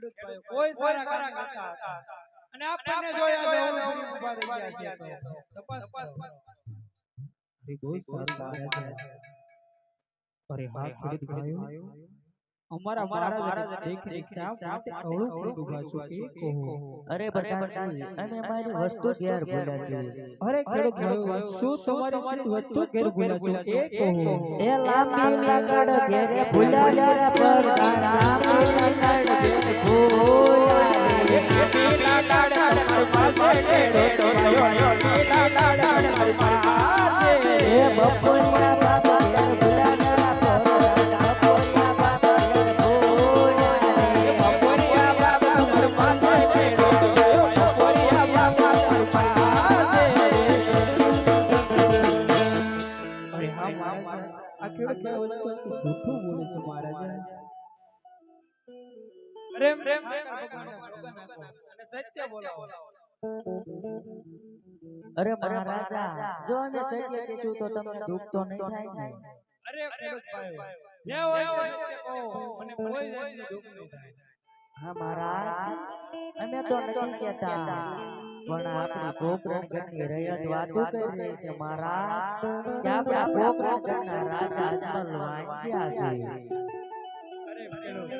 ખેડૂત કોઈ સારા સારા કરતા હતા. અને આપણને જોયા તો ઊભા થઈ ગયા છે તો. તપાસ અરે બહુ સારું લાગે છે. અરે હા ખેડૂત ભાઈઓ. અમારા મહારાજ દેખને અવળું એ કહો અરે પ્રધાનજી અમે અમારી વસ્તુ ઘેર ભૂલ્યા છે અરે ખેડૂત ભાઈઓ શું તમારી વસ્તુ ઘેર ભૂલ્યા છો એ કહો એ લાંબી લાકડ ઘેરે ભૂલ્યા પર લાંબી લાકડ ઘેરે ભૂલ્યા એ પ્રેમ પ્રેમ અને સત્ય બોલાવો. અરે મહારાજા જો અમે સત્ય કહીશું તો તમને દુઃખ તો નહીં થાય ને? અરે જે હોય તે સત્ય કહો મને કોઈ જાતનું દુઃખ નહીં થાય. હા મહારાજ અમે તો નથી કહેતા. પણ આપણી ગોકરણ ગણની રયત વાતો કરી રહી છે મહારાજ. કે આપણા ગોકરણ ગણના રાજા અજમલ વાંચ્યા છે. અરે.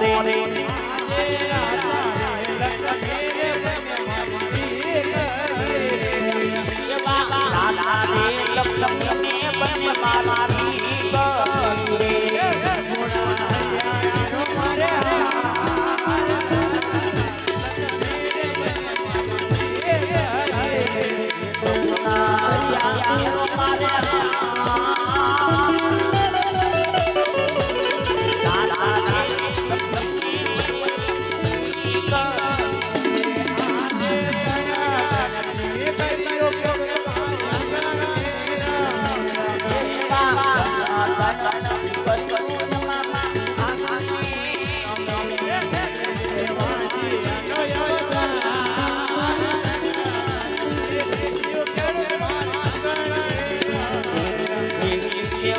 હા મહારાજ હવે હું કહું ને તમે સાંભળો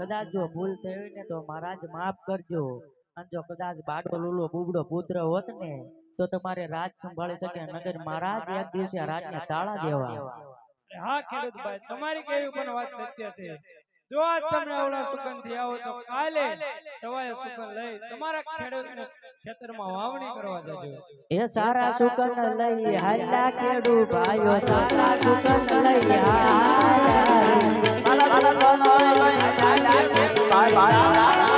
કદાચ જો ભૂલ થઈ હોય ને તો મહારાજ માફ કરજો. અને જો કદાચ બાડો લૂલો બુબડો પુત્ર હોત ને તો તમારે રાજ સંભાળી શકે નગર મહારાજ એક દિવસે રાજને તાળા દેવા. હા ખેડૂતભાઈ તમારી કેવી પણ વાત સત્ય છે. જો આજ તમે ઓલા સુકનથી આવો તો કાલે સવારે સુકન લઈ તમારા ખેડૂતને ખેતરમાં વાવણી કરવા જજો. એ સારા સુકન લઈ હાલા ખેડૂ ભાઈઓ સારા સુકન લઈ હાલ્યા બાલા બાલા